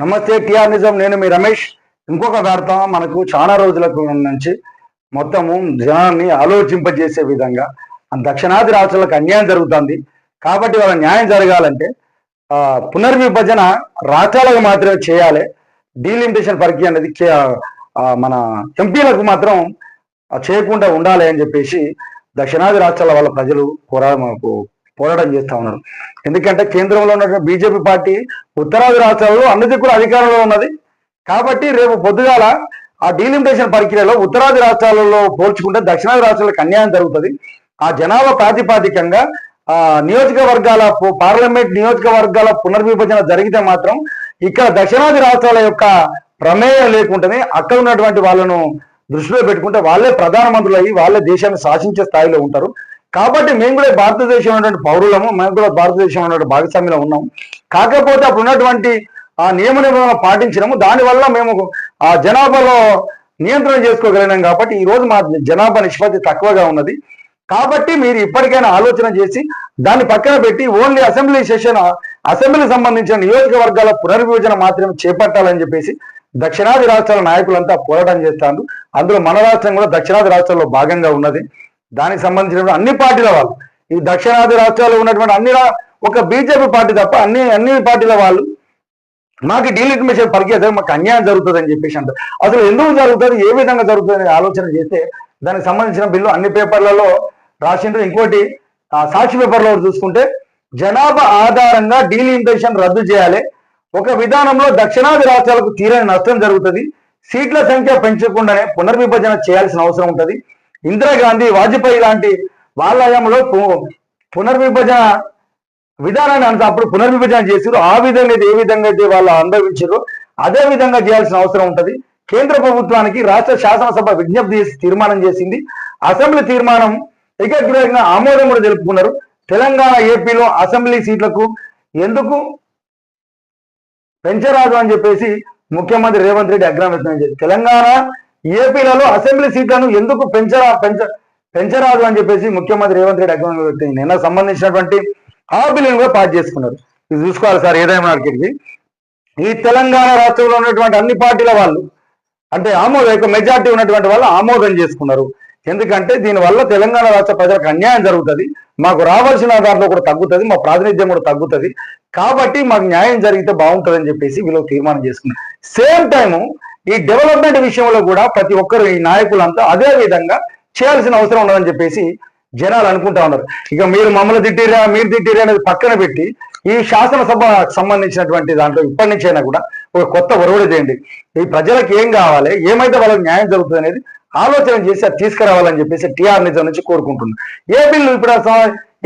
నమస్తే టిఆర్ నిజం నేను మీ రమేష్. ఇంకొక వార్త మనకు చాలా రోజులకు నుంచి మొత్తము జనాన్ని ఆలోచింపజేసే విధంగా దక్షిణాది రాష్ట్రాలకు అన్యాయం జరుగుతుంది. కాబట్టి వాళ్ళ న్యాయం జరగాలంటే పునర్విభజన రాష్ట్రాలకు మాత్రమే చేయాలి. డీలిమిటేషన్ ప్రక్రియ అనేది మన ఎంపీలకు మాత్రం చేయకుండా ఉండాలి అని చెప్పేసి దక్షిణాది రాష్ట్రాల వాళ్ళ ప్రజలు కోరా పోరాటం చేస్తా ఉన్నారు. ఎందుకంటే కేంద్రంలో ఉన్న బీజేపీ పార్టీ ఉత్తరాది రాష్ట్రాల్లో అన్నిటి కూడా అధికారంలో ఉన్నది. కాబట్టి రేపు పొద్దుగాల ఆ డీలిమిటేషన్ ప్రక్రియలో ఉత్తరాది రాష్ట్రాలలో పోల్చుకుంటే దక్షిణాది రాష్ట్రాలకు అన్యాయం జరుగుతుంది. ఆ జనాభా ప్రాతిపాదికంగా ఆ నియోజకవర్గాల పార్లమెంట్ నియోజకవర్గాల పునర్విభజన జరిగితే మాత్రం ఇక్కడ దక్షిణాది రాష్ట్రాల యొక్క ప్రమేయం లేకుంటేనే అక్కడ ఉన్నటువంటి వాళ్ళను దృష్టిలో పెట్టుకుంటే వాళ్ళే ప్రధానమంత్రులు అయ్యి వాళ్ళే దేశాన్ని శాసించే స్థాయిలో ఉంటారు. కాబట్టి మేము కూడా భారతదేశం ఉన్నటువంటి పౌరులము మేము కూడా భారతదేశం ఉన్నటువంటి భాగస్వామ్యంలో ఉన్నాం. కాకపోతే అప్పుడు ఉన్నటువంటి ఆ నియమ నిబంధనలు పాటించడము దానివల్ల మేము ఆ జనాభాలో నియంత్రణ చేసుకోగలిగినాం కాబట్టి ఈ రోజు మా జనాభా నిష్పత్తి తక్కువగా ఉన్నది. కాబట్టి మీరు ఇప్పటికైనా ఆలోచన చేసి దాన్ని పక్కన పెట్టి ఓన్లీ అసెంబ్లీ సెషన్ అసెంబ్లీ సంబంధించిన నియోజకవర్గాల పునర్విభజన మాత్రమే చేపట్టాలని చెప్పేసి దక్షిణాది రాష్ట్రాల నాయకులంతా పోరాటం చేస్తాను అందులో మన రాష్ట్రం కూడా దక్షిణాది రాష్ట్రాల్లో భాగంగా ఉన్నది. దానికి సంబంధించిన అన్ని పార్టీల వాళ్ళు. ఈ దక్షిణాది రాష్ట్రాల్లో ఉన్నటువంటి అన్ని ఒక బీజేపీ పార్టీ తప్ప అన్ని అన్ని పార్టీల వాళ్ళు మాకు డీలిమిటేషన్ పరిగెత్తే మాకు అన్యాయం జరుగుతుంది అని చెప్పేసి అంటారు. అసలు ఎందుకు జరుగుతుంది? ఏ విధంగా జరుగుతుంది ఆలోచన చేస్తే దానికి సంబంధించిన బిల్లు అన్ని పేపర్లలో రాసిండ్రు. ఇంకోటి సాక్షి పేపర్లో చూసుకుంటే జనాభా ఆధారంగా డీలిమిటేషన్ రద్దు చేయాలి. ఒక విధానంలో దక్షిణాది రాష్ట్రాలకు తీరని నష్టం జరుగుతుంది. సీట్ల సంఖ్య పెంచకుండానే పునర్విభజన చేయాల్సిన అవసరం ఉంటుంది. ఇందిరాగాంధీ వాజ్పేయి లాంటి వాళ్ళ హయాంలో పు- పునర్విభజన విధానాన్ని అంత అప్పుడు పునర్విభజన చేసారు ఆ విధంగా అయితే ఏ విధంగా అయితే వాళ్ళు అనుభవించారో అదే విధంగా చేయాల్సిన అవసరం ఉంటది. కేంద్ర ప్రభుత్వానికి రాష్ట్ర శాసనసభ విజ్ఞప్తి చేసి తీర్మానం చేసింది. అసెంబ్లీ తీర్మానం ఏకగ్రీవంగా ఆమోదం కూడా తెలుపుకున్నారు. తెలంగాణ ఏపీలో అసెంబ్లీ సీట్లకు ఎందుకు పెంచరాదు అని చెప్పేసి ముఖ్యమంత్రి రేవంత్ రెడ్డి అగ్రహం వ్యక్తం చేశారు. తెలంగాణ ఏపీలలో అసెంబ్లీ సీట్లను ఎందుకు పెంచరా పెంచ పెంచరాదు అని చెప్పేసి ముఖ్యమంత్రి రేవంత్ రెడ్డి అగ్రహం వ్యక్తం నిన్న సంబంధించినటువంటి ఆ బిల్లును కూడా పాస్ చేసుకున్నారు. ఇది చూసుకోవాలి సార్ ఏదైనా అక్కడికి ఈ తెలంగాణ రాష్ట్రంలో ఉన్నటువంటి అన్ని పార్టీల వాళ్ళు అంటే ఆమోదం యొక్క మెజార్టీ ఉన్నటువంటి వాళ్ళు ఆమోదం చేసుకున్నారు. ఎందుకంటే దీనివల్ల తెలంగాణ రాష్ట్ర ప్రజలకు అన్యాయం జరుగుతుంది. మాకు రావాల్సిన దాంట్లో కూడా తగ్గుతుంది మా ప్రాతినిధ్యం కూడా తగ్గుతుంది. కాబట్టి మాకు న్యాయం జరిగితే బాగుంటుంది అని చెప్పేసి వీళ్ళు తీర్మానం చేసుకున్నారు. సేమ్ టైము ఈ డెవలప్మెంట్ విషయంలో కూడా ప్రతి ఒక్కరు ఈ నాయకులంతా అదే విధంగా చేయాల్సిన అవసరం ఉన్నదని చెప్పేసి జనాలు అనుకుంటా ఉన్నారు. ఇక మీరు మమ్మల్ని తిట్టిరా మీరు తిట్టిరా అనేది పక్కన పెట్టి ఈ శాసనసభ సంబంధించినటువంటి దాంట్లో ఇప్పటి నుంచైనా కూడా ఒక కొత్త ఒరవడి చేయండి. ఈ ప్రజలకు ఏం కావాలి ఏమైతే వాళ్ళకి న్యాయం జరుగుతుంది అనేది ఆలోచన చేసి అది తీసుకురావాలని చెప్పేసి టీఆర్ నిజం నుంచి కోరుకుంటున్నాను ఏ బిల్లు ఇప్పుడు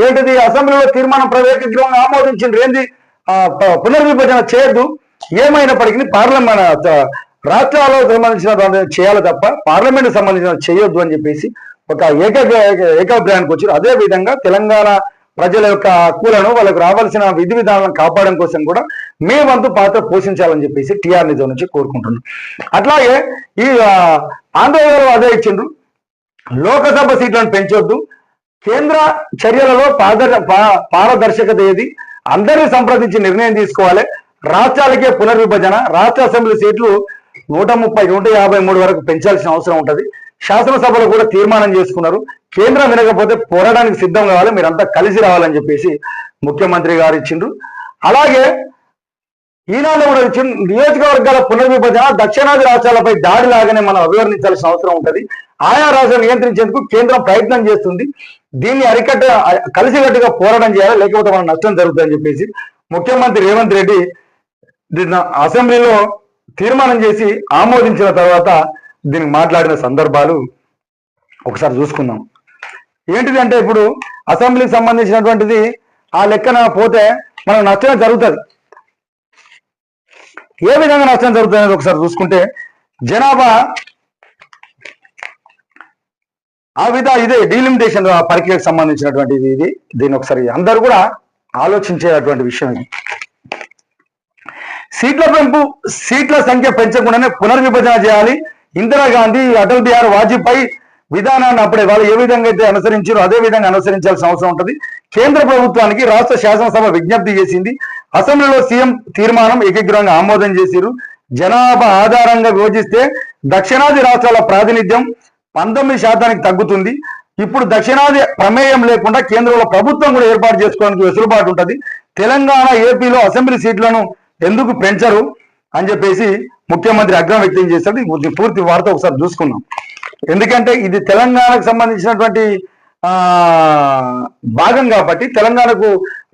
ఏంటిది? అసెంబ్లీలో తీర్మానం ప్రవేశించడం ఆమోదించిండ్రు. ఏంది? ఆ, పునర్విభజన చేయొద్దు. ఏమైనప్పటికీ పార్లమెంట్ రాష్ట్రాలకు సంబంధించిన చేయాలి తప్ప పార్లమెంట్ సంబంధించిన చేయొద్దు అని చెప్పేసి ఒక ఏక ఏకాభిప్రాయానికి వచ్చారు. అదే విధంగా తెలంగాణ ప్రజల యొక్క హక్కులను వాళ్ళకు రావాల్సిన విధి విధానాలను కాపాడడం కోసం కూడా మే వంతు పాత్ర పోషించాలని చెప్పేసి టీఆర్ నిజం నుంచి కోరుకుంటున్నాం. అట్లాగే ఈ ఆ, ఆంధ్రప్రదేశ్లో అదే ఇచ్చిండ్రు. లోకసభ సీట్లను పెంచొద్దు. కేంద్ర చర్యలలో పారదర్ పా- పారదర్శకత ఏది? అందరినీ సంప్రదించి నిర్ణయం తీసుకోవాలి. రాష్ట్రాలకే పునర్విభజన రాష్ట్ర అసెంబ్లీ సీట్లు నూట ముప్పై నూట యాభై మూడు వరకు పెంచాల్సిన అవసరం ఉంటుంది. శాసనసభలో కూడా తీర్మానం చేసుకున్నారు. కేంద్రం వినకపోతే పోరాడానికి సిద్ధం కావాలి మీరంతా కలిసి రావాలని చెప్పేసి ముఖ్యమంత్రి గారు ఇచ్చిండ్రు. అలాగే ఈనాడు కూడా ఇచ్చిన నియోజకవర్గాల పునర్విభజన దక్షిణాది రాష్ట్రాలపై దాడి లాగానే మనం అభివర్ణించాల్సిన అవసరం ఉంటుంది. ఆయా రాష్ట్రాలు నియంత్రించేందుకు కేంద్రం ప్రయత్నం చేస్తుంది. దీన్ని అరికట్ట కలిసికట్టుగా పోరాటం చేయాలి లేకపోతే మనం నష్టం జరుగుతుందని చెప్పేసి ముఖ్యమంత్రి రేవంత్ రెడ్డి దీన్ని అసెంబ్లీలో తీర్మానం చేసి ఆమోదించిన తర్వాత దీనికి మాట్లాడిన సందర్భాలు ఒకసారి చూసుకుందాం. ఏంటిది అంటే ఇప్పుడు అసెంబ్లీకి సంబంధించినటువంటిది ఆ లెక్కన పోతే మనకు నష్టమే జరుగుతుంది. ఏ విధంగా నష్టం జరుగుతుంది అనేది ఒకసారి చూసుకుంటే జనాభా ఆ విధ ఇదే డీలిమిటేషన్ ప్రక్రియకు సంబంధించినటువంటిది ఇది. ఇది దీన్ని ఒకసారి అందరూ కూడా ఆలోచించేటువంటి విషయం ఇది. సీట్ల పెంపు సీట్ల సంఖ్య పెంచకుండానే పునర్విభజన చేయాలి. ఇందిరాగాంధీ అటల్ బిహారీ వాజ్పేయి విధానాన్ని అప్పుడే వాళ్ళు ఏ విధంగా అయితే అనుసరించారో అదే విధంగా అనుసరించాల్సిన అవసరం ఉంటుంది. కేంద్ర ప్రభుత్వానికి రాష్ట్ర శాసనసభ విజ్ఞప్తి చేసింది. అసెంబ్లీలో సీఎం తీర్మానం ఏకగ్రహంగా ఆమోదం చేసిరు జనాభా ఆధారంగా విభజిస్తే దక్షిణాది రాష్ట్రాల ప్రాతినిధ్యం పంతొమ్మిది శాతానికి తగ్గుతుంది. ఇప్పుడు దక్షిణాది ప్రమేయం లేకుండా కేంద్రంలో ప్రభుత్వం కూడా ఏర్పాటు చేసుకోవడానికి వెసులుబాటు ఉంటుంది. తెలంగాణ ఏపీలో అసెంబ్లీ సీట్లను ఎందుకు పెంచరు అని చెప్పేసి ముఖ్యమంత్రి అగ్రం వ్యక్తం చేశాడు. పూర్తి వార్త ఒకసారి చూసుకున్నాం ఎందుకంటే ఇది తెలంగాణకు సంబంధించినటువంటి భాగం కాబట్టి తెలంగాణకు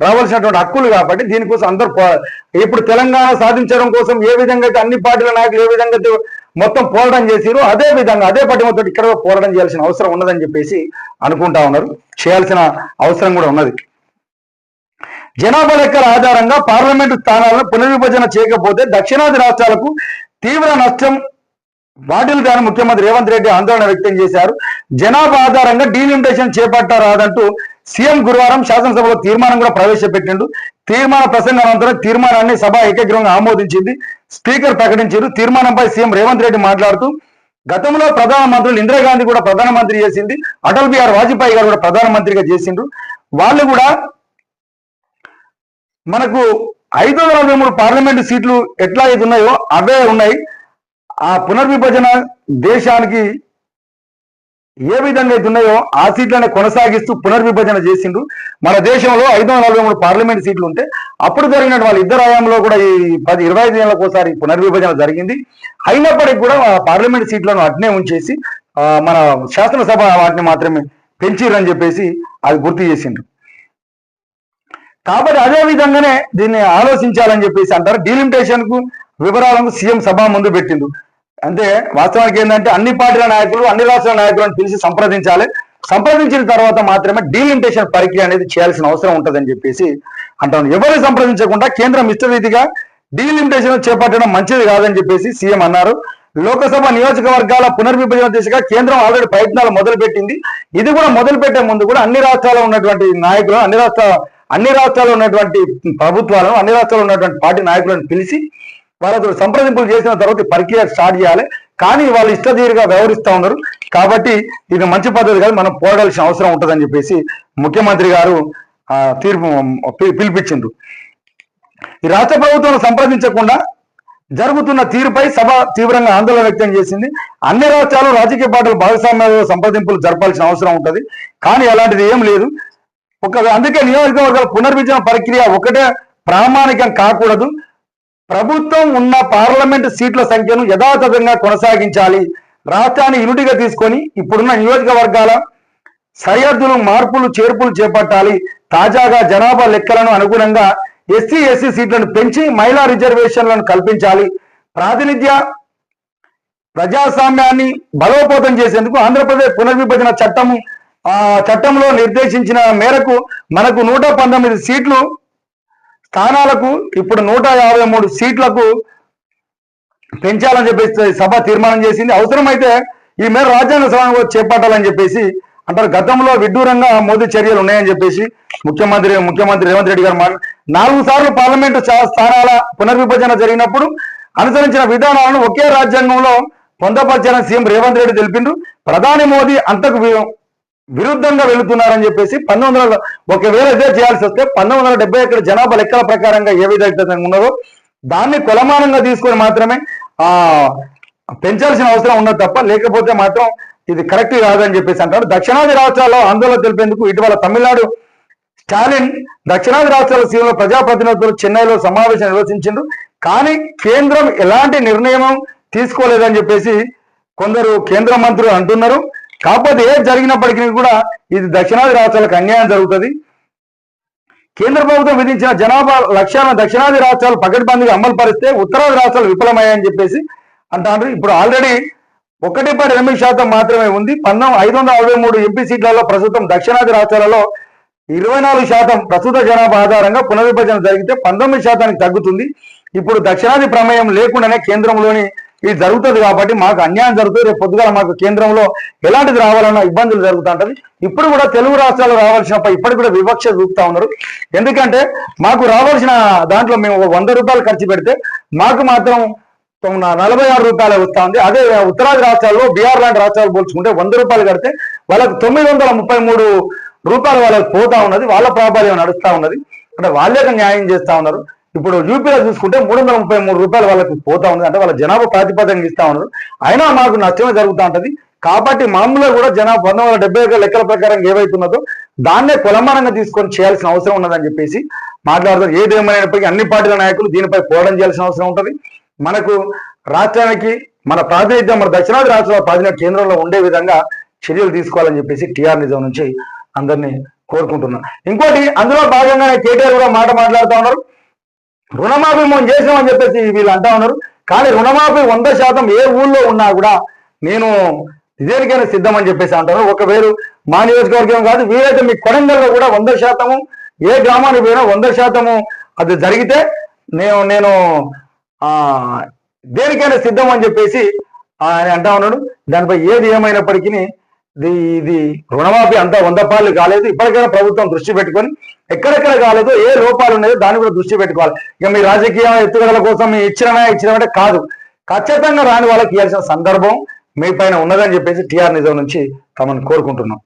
రావాల్సినటువంటి హక్కులు కాబట్టి దీనికోసం అందరు ఇప్పుడు తెలంగాణ సాధించడం కోసం ఏ విధంగా అయితే అన్ని పార్టీల నాయకులు ఏ విధంగా అయితే మొత్తం పోరాటం చేసిరో అదే విధంగా అదే పటిమతో ఇక్కడ పోరాటం చేయాల్సిన అవసరం ఉన్నదని చెప్పేసి అనుకుంటా ఉన్నారు. చేయాల్సిన అవసరం కూడా ఉన్నది. జనాభా లెక్కల ఆధారంగా పార్లమెంటు స్థానాలను పునర్విభజన చేయకపోతే దక్షిణాది రాష్ట్రాలకు తీవ్ర నష్టం వాటిల్దాని ముఖ్యమంత్రి రేవంత్ రెడ్డి ఆందోళన వ్యక్తం చేశారు. జనాభా ఆధారంగా డీలిమిటేషన్ చేపట్టారాదంటూ సీఎం గురువారం శాసనసభలో తీర్మానం కూడా ప్రవేశపెట్టిండు. తీర్మాన ప్రసంగం అనంతరం తీర్మానాన్ని సభ ఏకగ్రహంగా ఆమోదించింది. స్పీకర్ ప్రకటించారు తీర్మానంపై సీఎం రేవంత్ రెడ్డి మాట్లాడుతూ గతంలో ప్రధానమంత్రులు ఇందిరాగాంధీ కూడా ప్రధానమంత్రి చేసింది. అటల్ బిహార్ వాజ్పేయి గారు కూడా ప్రధానమంత్రిగా చేసిండ్రు. వాళ్ళు కూడా మనకు ఐదు వందల నలభై మూడు పార్లమెంటు సీట్లు ఎట్లా అయితే ఉన్నాయో అవే ఉన్నాయి. ఆ పునర్విభజన దేశానికి ఏ విధంగా అయితే ఉన్నాయో ఆ సీట్లనే కొనసాగిస్తూ పునర్విభజన చేసిండు. మన దేశంలో ఐదు వందల నలభై మూడు పార్లమెంట్ సీట్లు ఉంటే అప్పుడు జరిగిన వాళ్ళ ఇద్దరు హయాంలో కూడా ఈ పది ఇరవై ఐదు ఏళ్ళకు ఒకసారి పునర్విభజన జరిగింది. అయినప్పటికీ కూడా ఆ పార్లమెంట్ సీట్లను అట్నే ఉంచేసి మన శాసనసభ వాటిని మాత్రమే పెంచిరని చెప్పేసి అది గుర్తు చేసిండ్రు. కాబట్టి అదే విధంగానే దీన్ని ఆలోచించాలని చెప్పేసి అంటారు. డీలిమిటేషన్కు వివరాలను సీఎం సభ ముందు పెట్టిండు. అంటే వాస్తవానికి ఏంటంటే అన్ని పార్టీల నాయకులు అన్ని రాష్ట్రాల నాయకులను పిలిచి సంప్రదించాలి. సంప్రదించిన తర్వాత మాత్రమే డీలిమిటేషన్ ప్రక్రియ అనేది చేయాల్సిన అవసరం ఉంటుందని చెప్పేసి అంటాను ఎవరిని సంప్రదించకుండా కేంద్రం ఇష్టరీతిగా డీలిమిటేషన్ చేపట్టడం మంచిది కాదని చెప్పేసి సీఎం అన్నారు. లోకసభ నియోజకవర్గాల పునర్విభజన దిశగా కేంద్రం ఆల్రెడీ ప్రయత్నాలు మొదలుపెట్టింది. ఇది కూడా మొదలుపెట్టే ముందు కూడా అన్ని రాష్ట్రాల్లో ఉన్నటువంటి నాయకులు అన్ని రాష్ట్ర అన్ని రాష్ట్రాల్లో ఉన్నటువంటి ప్రభుత్వాలను అన్ని రాష్ట్రాల్లో ఉన్నటువంటి పార్టీ నాయకులను పిలిచి వాళ్ళతో సంప్రదింపులు చేసిన తర్వాత ప్రక్రియ స్టార్ట్ చేయాలి. కానీ వాళ్ళు ఇష్టదీరుగా వ్యవహరిస్తూ ఉన్నారు. కాబట్టి ఇది మంచి పద్ధతి కాదు. మనం పోరాడాల్సిన అవసరం ఉంటుందని చెప్పేసి ముఖ్యమంత్రి గారు తీర్పు పి- పిలిపించిండ్రు. ఈ రాష్ట్ర ప్రభుత్వం సంప్రదించకుండా జరుగుతున్న తీరుపై సభ తీవ్రంగా ఆందోళన వ్యక్తం చేసింది. అన్ని రాష్ట్రాలు రాజకీయ పార్టీలు భాగస్వామ్యాలు సంప్రదింపులు జరపాల్సిన అవసరం ఉంటుంది. కానీ అలాంటిది ఏం లేదు. ఒక అందుకే నియోజకవర్గాల పునర్విభజన ప్రక్రియ ఒకటే ప్రామాణికం కాకూడదు. ప్రభుత్వం ఉన్న పార్లమెంటు సీట్ల సంఖ్యను యథాతథంగా కొనసాగించాలి. రాష్ట్రాన్ని యూనిట్గా తీసుకొని ఇప్పుడున్న నియోజకవర్గాల సరిహద్దులు మార్పులు చేర్పులు చేపట్టాలి. తాజాగా జనాభా లెక్కలను అనుగుణంగా ఎస్సీ ఎస్సీ సీట్లను పెంచి మహిళా రిజర్వేషన్లను కల్పించాలి. ప్రాతినిధ్య ప్రజాస్వామ్యాన్ని బలోపేతం చేసేందుకు ఆంధ్రప్రదేశ్ పునర్విభజన చట్టము చట్టంలో నిర్దేశించిన మేరకు మనకు నూట పంతొమ్మిది సీట్లు స్థానాలకు ఇప్పుడు నూట యాభై మూడు సీట్లకు పెంచాలని చెప్పేసి సభ తీర్మానం చేసింది. అవసరమైతే ఈ మేర రాజ్యాంగ సభ చేపట్టాలని చెప్పేసి అంటారు. గతంలో విడ్డూరంగా మోదీ చర్యలు ఉన్నాయని చెప్పేసి ముఖ్యమంత్రి ముఖ్యమంత్రి రేవంత్ రెడ్డి గారు నాలుగు సార్లు పార్లమెంటు స్థానాల పునర్విభజన జరిగినప్పుడు అనుసరించిన విధానాలను ఒకే రాజ్యాంగంలో పొందపరిచారని సీఎం రేవంత్ రెడ్డి తెలిపిండు. ప్రధాని మోదీ అంతకు విరుద్ధంగా వెళుతున్నారని చెప్పేసి పంతొమ్మిది వందల ఒకవేళ ఇదే చేయాల్సి వస్తే పంతొమ్మిది వందల డెబ్బై ఒకటి జనాభా లెక్కల ప్రకారంగా ఏ విధంగా ఉన్నదో దాన్ని కొలమానంగా తీసుకొని మాత్రమే ఆ పెంచాల్సిన అవసరం ఉన్నది తప్ప లేకపోతే మాత్రం ఇది కరెక్ట్ కాదని చెప్పేసి అంటారు. దక్షిణాది రాష్ట్రాల్లో ఆందోళన తెలిపేందుకు ఇటీవల తమిళనాడు స్టాలిన్ దక్షిణాది రాష్ట్రాల సీఎంలో ప్రజాప్రతినిధులు చెన్నైలో సమావేశం నిర్వహించిండ్రు. కానీ కేంద్రం ఎలాంటి నిర్ణయం తీసుకోలేదని చెప్పేసి కొందరు కేంద్ర మంత్రులు అంటున్నారు. కాకపోతే ఏది జరిగినప్పటికీ కూడా ఇది దక్షిణాది రాష్ట్రాలకు అన్యాయం జరుగుతుంది. కేంద్ర ప్రభుత్వం విధించిన జనాభా లక్ష్యాలను దక్షిణాది రాష్ట్రాలు పకడ్బందీగా అమలు పరిస్తే ఉత్తరాది రాష్ట్రాలు విఫలమయ్యాయని చెప్పేసి అంటారు ఇప్పుడు ఆల్రెడీ ఒకటి పాయింట్ ఎనిమిది శాతం మాత్రమే ఉంది. పంతొమ్మిది ఐదు వందల అరవై మూడు ఎంపీ సీట్లలో ప్రస్తుతం దక్షిణాది రాష్ట్రాలలో ఇరవై నాలుగు శాతం ప్రస్తుత జనాభా ఆధారంగా పునర్విభజన జరిగితే పంతొమ్మిది శాతానికి తగ్గుతుంది. ఇప్పుడు దక్షిణాది ప్రమేయం లేకుండానే కేంద్రంలోని ఇది జరుగుతుంది కాబట్టి మాకు అన్యాయం జరుగుతుంది. రేపు పొద్దుగా మాకు కేంద్రంలో ఎలాంటిది రావాలన్న ఇబ్బందులు జరుగుతుంటది ఇప్పుడు కూడా తెలుగు రాష్ట్రాలు రావాల్సిన ఇప్పటికి కూడా వివక్ష చూపుతా ఉన్నారు. ఎందుకంటే మాకు రావాల్సిన దాంట్లో మేము వంద రూపాయలు ఖర్చు పెడితే మాకు మాత్రం తొమ్మిది- నలభై ఆరు రూపాయలు వస్తా ఉంది. అదే ఉత్తరాది రాష్ట్రాల్లో బీహార్ లాంటి రాష్ట్రాలు పోల్చుకుంటే వంద రూపాయలు కడితే వాళ్ళకి తొమ్మిది వందల ముప్పై మూడు రూపాయలు వాళ్ళకి పోతా ఉన్నది. వాళ్ళ ప్రాబల్యం నడుస్తా ఉన్నది. అంటే వాళ్ళే న్యాయం చేస్తా ఉన్నారు. ఇప్పుడు యూపీలో చూసుకుంటే మూడు వందల ముప్పై మూడు రూపాయలు వాళ్ళకి పోతా ఉంది అంటే వాళ్ళ జనాభా ప్రాతిపదికన ఇస్తా ఉన్నారు అయినా మాకు నష్టమే జరుగుతూ ఉంటది. కాబట్టి మామూలుగా కూడా జనాభా పంతొమ్మిది వందల డెబ్బై ఒక లెక్కల ప్రకారం ఏవైతున్నదో దాన్నే కులమానంగా తీసుకొని చేయాల్సిన అవసరం ఉన్నదని చెప్పేసి మాట్లాడుతారు ఏదేమైనప్పటికీ అన్ని పార్టీల నాయకులు దీనిపై పోరాటం చేయాల్సిన అవసరం ఉంటుంది. మనకు రాష్ట్రానికి మన ప్రాతినిధ్యం మన దక్షిణాది రాష్ట్రాల ప్రాతినిధ్యం కేంద్రంలో ఉండే విధంగా చర్యలు తీసుకోవాలని చెప్పేసి టీఆర్ నిజం నుంచి అందరినీ కోరుకుంటున్నాను ఇంకోటి అందులో భాగంగానే కేటీఆర్ కూడా మాట మాట్లాడుతూ ఉన్నారు. రుణమాఫీ మనం చేసామని చెప్పేసి వీళ్ళు అంటా ఉన్నారు. కానీ రుణమాఫీ వంద శాతం ఏ ఊళ్ళో ఉన్నా కూడా నేను దేనికైనా సిద్ధం అని చెప్పేసి అంటారు ఒకవేళ మా నియోజకవర్గం కాదు వీలైతే మీ కొడంగల్లో కూడా వంద శాతము ఏ గ్రామానికి పోయినా వంద శాతము అది జరిగితే నేను నేను దేనికైనా సిద్ధం అని చెప్పేసి ఆయన అంటా ఉన్నాడు. దానిపై ఏది ఏమైనప్పటికీ ఇది రుణమాఫీ అంతా వంద పాలు కాలేదు. ఇప్పటికైనా ప్రభుత్వం దృష్టి పెట్టుకొని ఎక్కడెక్కడ కాలేదు ఏ లోపాలు ఉన్నాయో దాన్ని కూడా దృష్టి పెట్టుకోవాలి. ఇక మీ రాజకీయ ఎత్తుగడల కోసం మీ ఇచ్చిననా ఇచ్చినమంటే కాదు. ఖచ్చితంగా రాని వాళ్ళకి ఇవ్వాల్సిన సందర్భం మీ పైన ఉన్నదని చెప్పేసి టీఆర్ నిజం నుంచి తమను కోరుకుంటున్నాం.